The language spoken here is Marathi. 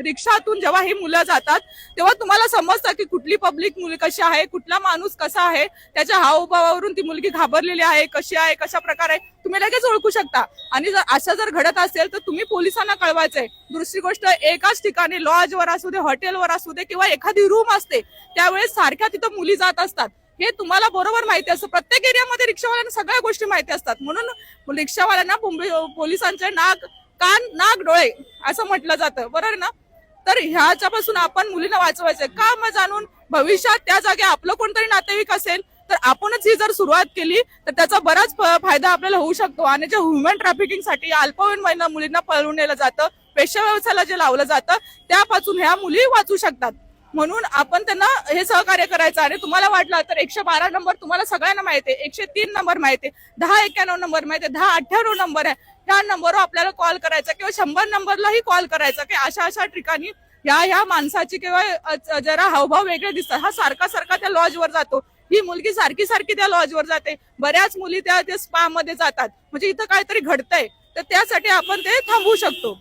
रिक्षातून जेव्हा ही मुलं जातात तेव्हा तुम्हाला समजतं की कुठली पब्लिक मुली कशी आहे कुठला माणूस कसा आहे त्याच्या हावभावावरून ती मुलगी घाबरलेली आहे कशी आहे कशा प्रकारे तुम्ही लगेच ओळखू शकता. आणि जर असं जर घडत असेल तर तुम्ही पोलिसांना कळवायचंय. दुसरी गोष्ट एकाच ठिकाणी लॉजवर असू दे हॉटेलवर असू दे किंवा एखादी रूम असते त्यावेळेस सारख्या तिथं मुली जात असतात. हे तुम्हाला बरोबर माहिती असतं. प्रत्येक एरियामध्ये रिक्षावाल्यांना सगळ्या गोष्टी माहिती असतात. म्हणून रिक्षावाल्यांना पोलिसांचे नाक कान नाक डोळे असं म्हटलं जातं. बरोबर ना? तर ह्याच्यापासून आपण मुलींना वाचवायचंय. का मग जाणून भविष्यात त्या जागी आपलं कोणतरी नातेवाईक असेल तर आपणच ही जर सुरुवात केली तर त्याचा बराच फायदा आपल्याला होऊ शकतो. आणि जे ह्युमन ट्रॅफिकिंगसाठी अल्पवयीन महिला मुलींना पळवून नेलं जातं पेशा व्यवसायाला जे लावलं जातं त्यापासून ह्या मुली वाचू शकतात. म्हणून आपण त्यांना हे सहकार्य करायचं. आणि तुम्हाला वाटलं तर एकशे बारा नंबर तुम्हाला सगळ्यांना माहिती आहे. एकशे तीन नंबर माहिती आहे. दहा एक्क्याण्णव नंबर माहिती आहे. दहा अठ्ठ्याण्णव नंबर आहे. ह्या नंबरवर आपल्याला कॉल करायचा किंवा शंभर नंबरलाही कॉल करायचा की अशा अशा ठिकाणी ह्या ह्या माणसाची किंवा जरा हावभाव वेगळे दिसतात. हा सारखा सारखा त्या लॉजवर जातो. ही मुलगी सारखी सारखी त्या लॉजवर जाते. बऱ्याच मुली त्या स्पा मध्ये जातात. म्हणजे इथं काहीतरी घडतंय. तर त्यासाठी आपण ते थांबवू शकतो.